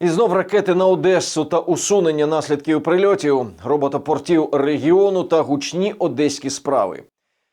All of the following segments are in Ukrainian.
І знов ракети на Одесу та усунення наслідків прильотів, робота портів регіону та гучні одеські справи.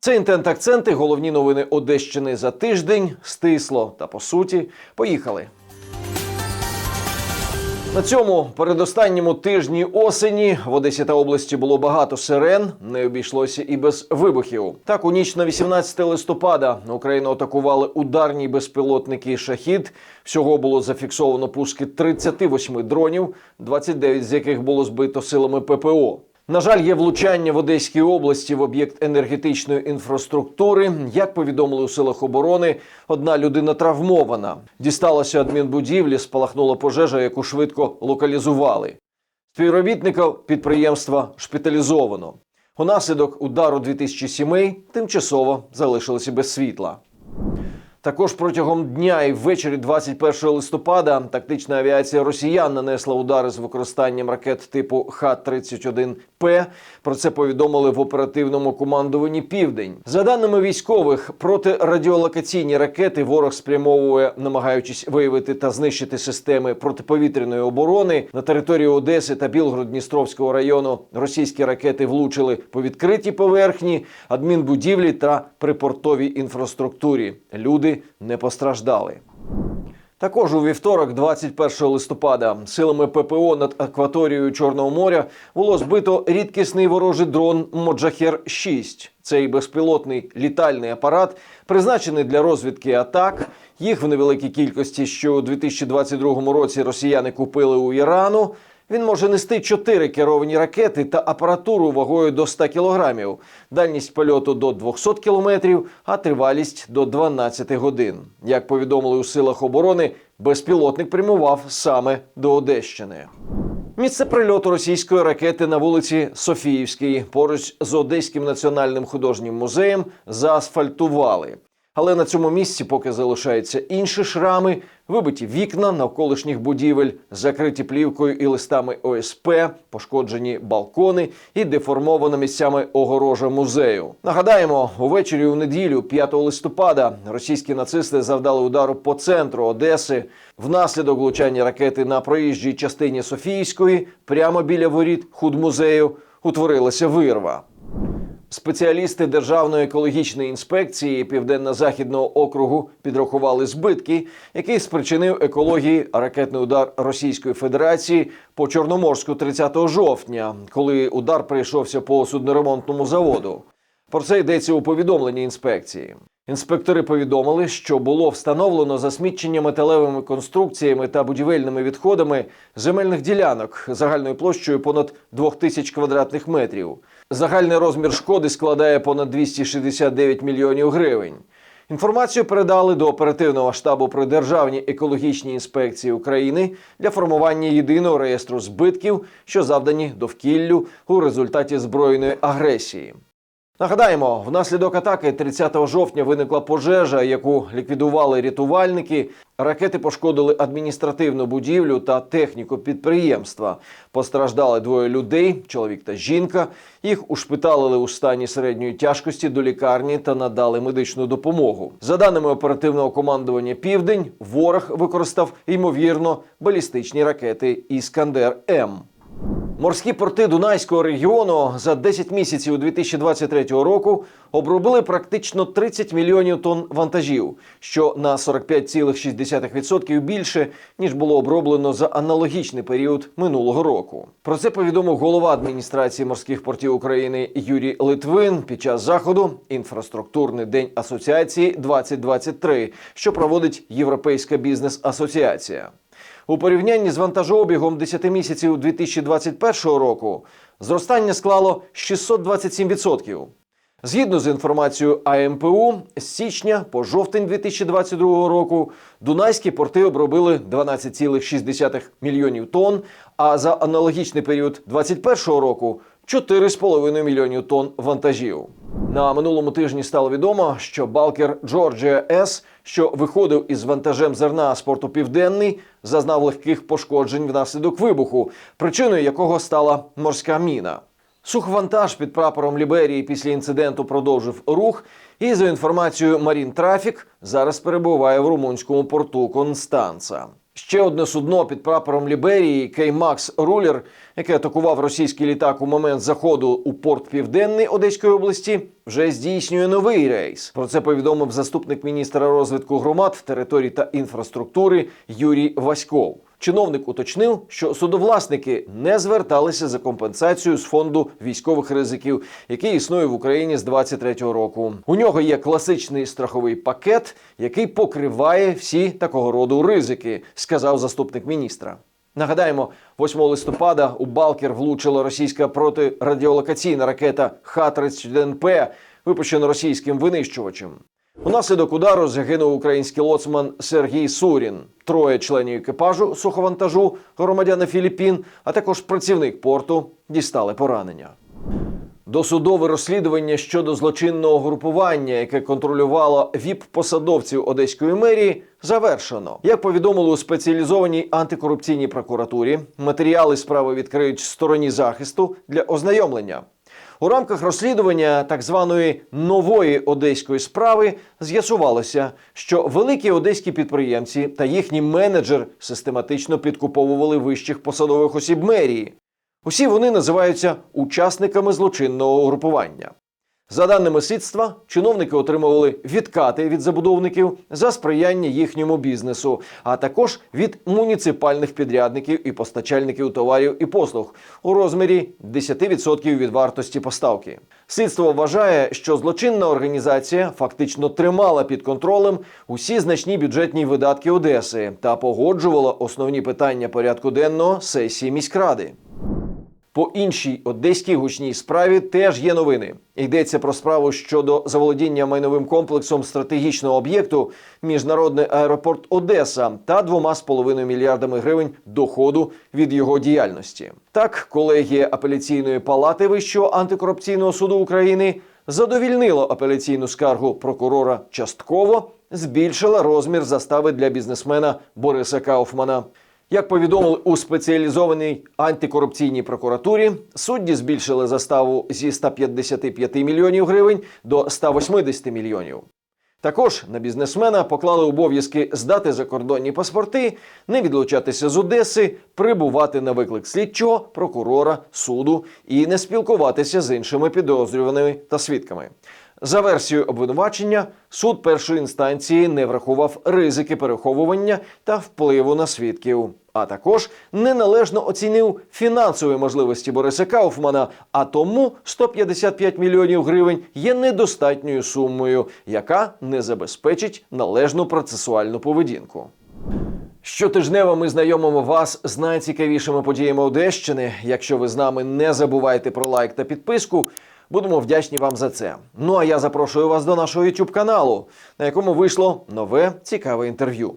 Це інтент акценти, головні новини Одещини за тиждень, стисло та по суті. Поїхали. На цьому передостанньому тижні осені в Одесі та області було багато сирен, не обійшлося і без вибухів. Так, у ніч на 18 листопада Україну атакували ударні безпілотники Шахід. Всього було зафіксовано пуски 38 дронів, 29 з яких було збито силами ППО. На жаль, є влучання в Одеській області в об'єкт енергетичної інфраструктури. Як повідомили у силах оборони, одна людина травмована. Дісталася адмінбудівлі, спалахнула пожежа, яку швидко локалізували. Співробітника підприємства шпиталізовано. Унаслідок удару 2000 сімей тимчасово залишилися без світла. Також протягом дня і ввечері 21 листопада тактична авіація росіян нанесла удари з використанням ракет типу Х-31П. Про це повідомили в оперативному командуванні Південь. За даними військових, протирадіолокаційні ракети ворог спрямовує, намагаючись виявити та знищити системи протиповітряної оборони на території Одеси та Білгород-Дністровського району. Російські ракети влучили по відкритій поверхні, адмінбудівлі та припортовій інфраструктурі. Люди не постраждали. Також у вівторок, 21 листопада, силами ППО над акваторією Чорного моря було збито рідкісний ворожий дрон Моджахер 6 Цей безпілотний літальний апарат призначений для розвідки атак. Їх в невеликій кількості, що у 2022 році росіяни купили у Ірану. Він може нести чотири керовані ракети та апаратуру вагою до 100 кілограмів, дальність польоту до 200 кілометрів, а тривалість до 12 годин. Як повідомили у силах оборони, безпілотник прямував саме до Одещини. Місце прильоту російської ракети на вулиці Софіївській поруч з Одеським національним художнім музеєм заасфальтували. Але на цьому місці поки залишаються інші шрами, вибиті вікна навколишніх будівель, закриті плівкою і листами ОСП, пошкоджені балкони і деформована місцями огорожа музею. Нагадаємо, увечері у неділю, 5 листопада, російські нацисти завдали удару по центру Одеси. Внаслідок влучання ракети на проїжджій частині Софійської, прямо біля воріт худмузею, утворилася вирва. Спеціалісти Державної екологічної інспекції Південно-Західного округу підрахували збитки, які спричинив екології ракетний удар Російської Федерації по Чорноморську 30 жовтня, коли удар прийшовся по судноремонтному заводу. Про це йдеться у повідомленні інспекції. Інспектори повідомили, що було встановлено засмічення металевими конструкціями та будівельними відходами земельних ділянок загальною площею понад 2000 квадратних метрів. Загальний розмір шкоди складає понад 269 мільйонів гривень. Інформацію передали до оперативного штабу при Державній екологічній інспекції України для формування єдиного реєстру збитків, що завдані довкіллю у результаті збройної агресії. Нагадаємо, внаслідок атаки 30 жовтня виникла пожежа, яку ліквідували рятувальники. Ракети пошкодили адміністративну будівлю та техніку підприємства. Постраждали двоє людей, чоловік та жінка. Їх ушпиталили у стані середньої тяжкості до лікарні та надали медичну допомогу. За даними оперативного командування Південь, ворог використав ймовірно балістичні ракети Іскандер М. Морські порти Дунайського регіону за 10 місяців 2023 року обробили практично 30 мільйонів тонн вантажів, що на 45,6% більше ніж було оброблено за аналогічний період минулого року. Про це повідомив голова адміністрації морських портів України Юрій Литвин під час заходу інфраструктурний день асоціації 2023, що проводить Європейська бізнес-асоціація. У порівнянні з вантажообігом 10 місяців 2021 року зростання склало 627%. Згідно з інформацією АМПУ, з січня по жовтень 2022 року дунайські порти обробили 12,6 мільйонів тонн, а за аналогічний період 2021 року 4,5 мільйонів тонн вантажів. На минулому тижні стало відомо, що балкер Джорджія С, що виходив із вантажем зерна з порту Південний, зазнав легких пошкоджень внаслідок вибуху, причиною якого стала морська міна. Сухвантаж під прапором Ліберії після інциденту продовжив рух, і за інформацією Марін Трафік зараз перебуває в румунському порту Констанца. Ще одне судно під прапором Ліберії Кеймакс Рулер, яке атакував російський літак у момент заходу у порт Південний Одеської області, вже здійснює новий рейс. Про це повідомив заступник міністра розвитку громад, територій та інфраструктури Юрій Васьков. Чиновник уточнив, що судовласники не зверталися за компенсацією з фонду військових ризиків, який існує в Україні з 23-го року. У нього є класичний страховий пакет, який покриває всі такого роду ризики, сказав заступник міністра. Нагадаємо, 8 листопада у Балкер влучила російська протирадіолокаційна ракета Х-31П, випущена російським винищувачем. Унаслідок удару загинув український лоцман Сергій Сурін, троє членів екіпажу суховантажу громадяни Філіппін, а також працівник порту дістали поранення. Досудове розслідування щодо злочинного групування, яке контролювало ВІП-посадовців Одеської мерії, завершено. Як повідомили у спеціалізованій антикорупційній прокуратурі, матеріали справи відкриють стороні захисту для ознайомлення. У рамках розслідування так званої нової одеської справи з'ясувалося, що великі одеські підприємці та їхній менеджер систематично підкуповували вищих посадових осіб мерії. Усі вони називаються учасниками злочинного угрупування. За даними слідства, чиновники отримували відкати від забудовників за сприяння їхньому бізнесу, а також від муніципальних підрядників і постачальників товарів і послуг у розмірі 10% від вартості поставки. Слідство вважає, що злочинна організація фактично тримала під контролем усі значні бюджетні видатки Одеси та погоджувала основні питання порядку денного сесії міськради. По іншій одеській гучній справі теж є новини. Йдеться про справу щодо заволодіння майновим комплексом стратегічного об'єкту Міжнародний аеропорт Одеса та двома з половиною мільярдами гривень доходу від його діяльності. Так, колегія апеляційної палати Вищого антикорупційного суду України задовільнила апеляційну скаргу прокурора частково, збільшила розмір застави для бізнесмена Бориса Кауфмана. Як повідомили у спеціалізованій антикорупційній прокуратурі, судді збільшили заставу зі 155 мільйонів гривень до 180 мільйонів. Також на бізнесмена поклали обов'язки здати закордонні паспорти, не відлучатися з Одеси, прибувати на виклик слідчого, прокурора, суду і не спілкуватися з іншими підозрюваними та свідками. За версією обвинувачення, суд першої інстанції не врахував ризики переховування та впливу на свідків, а також неналежно оцінив фінансові можливості Бориса Кауфмана. А тому 155 мільйонів гривень є недостатньою сумою, яка не забезпечить належну процесуальну поведінку. Щотижнево ми знайомимо вас з найцікавішими подіями Одещини. Якщо ви з нами не забувайте про лайк та підписку. Будемо вдячні вам за це. Ну а я запрошую вас до нашого youtube каналу, на якому вийшло нове цікаве інтерв'ю.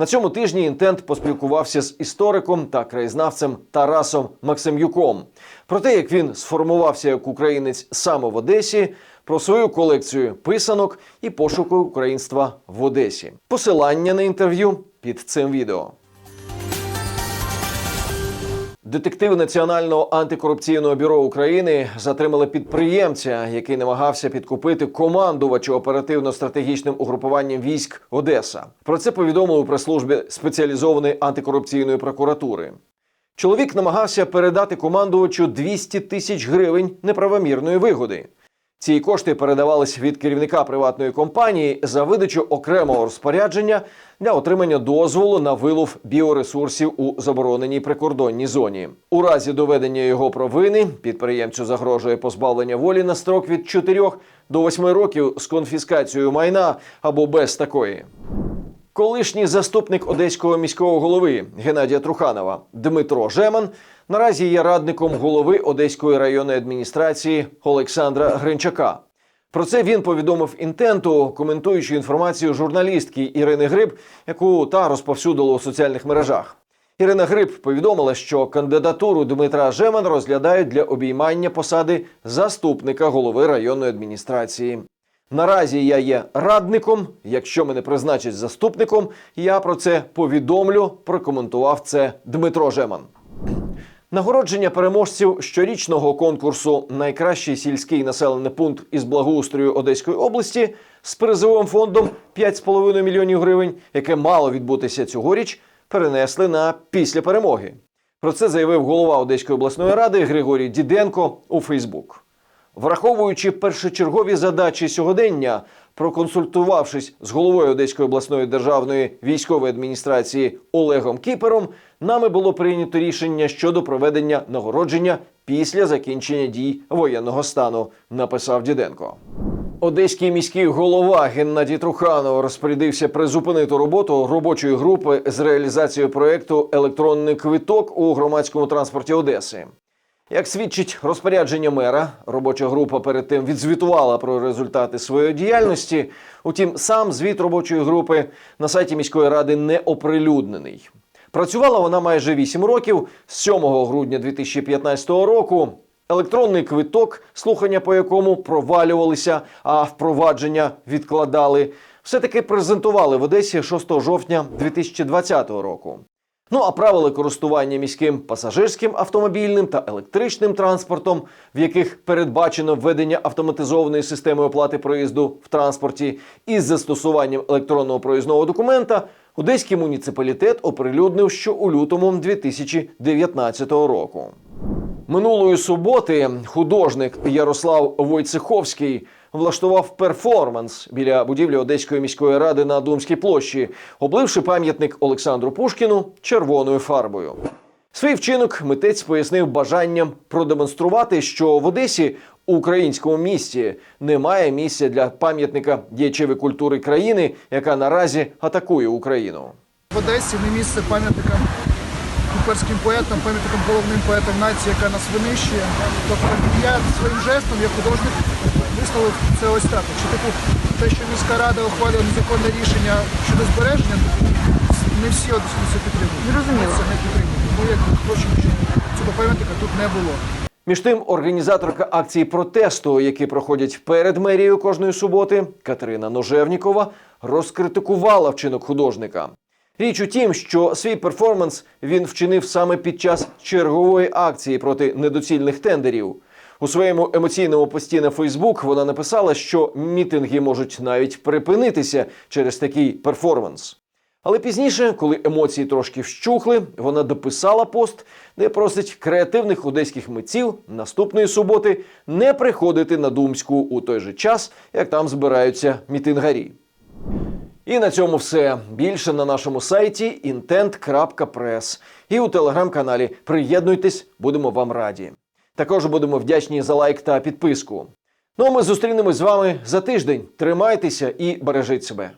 На цьому тижні інтент поспілкувався з істориком та краєзнавцем Тарасом Максимюком про те, як він сформувався як українець саме в Одесі, про свою колекцію писанок і пошуку українства в Одесі. Посилання на інтерв'ю під цим відео. Детективи Національного антикорупційного бюро України затримали підприємця, який намагався підкупити командувача оперативно-стратегічним угрупуванням військ Одеса. Про це повідомили у прес-службі спеціалізованої антикорупційної прокуратури. Чоловік намагався передати командувачу 200 тисяч гривень неправомірної вигоди. Ці кошти передавались від керівника приватної компанії за видачу окремого розпорядження для отримання дозволу на вилов біоресурсів у забороненій прикордонній зоні. У разі доведення його провини підприємцю загрожує позбавлення волі на строк від 4 до 8 років з конфіскацією майна або без такої. Колишній заступник одеського міського голови Геннадія Труханова Дмитро Жеман наразі є радником голови Одеської районної адміністрації Олександра Гринчака. Про це він повідомив інтенту, коментуючи інформацію журналістки Ірини Гриб, яку та розповсюдила у соціальних мережах. Ірина Гриб повідомила, що кандидатуру Дмитра Жеман розглядають для обіймання посади заступника голови районної адміністрації. Наразі я є радником. Якщо мене призначать заступником, я про це повідомлю. Прокоментував це Дмитро Жеман. Нагородження переможців щорічного конкурсу Найкращий сільський населений пункт із благоустрою Одеської області з призовим фондом 5,5 мільйонів гривень, яке мало відбутися цьогоріч, перенесли на після перемоги. Про це заявив голова Одеської обласної ради Григорій Діденко у Фейсбук. Враховуючи першочергові задачі сьогодення, проконсультувавшись з головою Одеської обласної державної військової адміністрації Олегом Кіпером, нами було прийнято рішення щодо проведення нагородження після закінчення дій воєнного стану, написав Діденко. Одеський міський голова Геннадій Труханов розпорядився призупинити роботу робочої групи з реалізацією проекту Електронний квиток у громадському транспорті Одеси. Як свідчить розпорядження мера, робоча група перед тим відзвітувала про результати своєї діяльності. Утім, сам звіт робочої групи на сайті міської ради не оприлюднений. Працювала вона майже 8 років з 7 грудня 2015 року. Електронний квиток, слухання по якому провалювалися, а впровадження відкладали, все-таки презентували в Одесі 6 жовтня 2020 року. Ну а правила користування міським пасажирським автомобільним та електричним транспортом, в яких передбачено введення автоматизованої системи оплати проїзду в транспорті із застосуванням електронного проїзного документа, Одеський муніципалітет оприлюднив, що у лютому 2019 року. Минулої суботи художник Ярослав Войцеховський влаштував перформанс біля будівлі Одеської міської ради на Думській площі, обливши пам'ятник Олександру Пушкіну червоною фарбою. Свій вчинок митець пояснив бажанням продемонструвати, що в Одесі у українському місті немає місця для пам'ятника діячеві культури країни, яка наразі атакує Україну. В Одесі не місце пам'ятникам куперським поетам, пам'ятникам головним поетам нації, яка нас винищує. Тобто я своїм жестом, як художник, висловив це ось так. Що типу те, що міська рада ухвалює незаконне рішення щодо збереження, не всі це підтримують. Зрозуміло. Ми Це не підтримують. Тому як хочемо, щоб цього пам'ятника тут не було. Між тим, організаторка акції протесту, які проходять перед мерією кожної суботи, Катерина Ножевнікова, розкритикувала вчинок художника. Річ у тім, що свій перформанс він вчинив саме під час чергової акції проти недоцільних тендерів. У своєму емоційному пості на Фейсбук вона написала, що мітинги можуть навіть припинитися через такий перформанс. Але пізніше, коли емоції трошки вщухли, вона дописала пост, де просить креативних одеських митців наступної суботи не приходити на Думську у той же час, як там збираються мітингарі. І на цьому все. Більше на нашому сайті intent.press і у телеграм-каналі. Приєднуйтесь, будемо вам раді. Також будемо вдячні за лайк та підписку. Ну а ми зустрінемось з вами за тиждень. Тримайтеся і бережіть себе.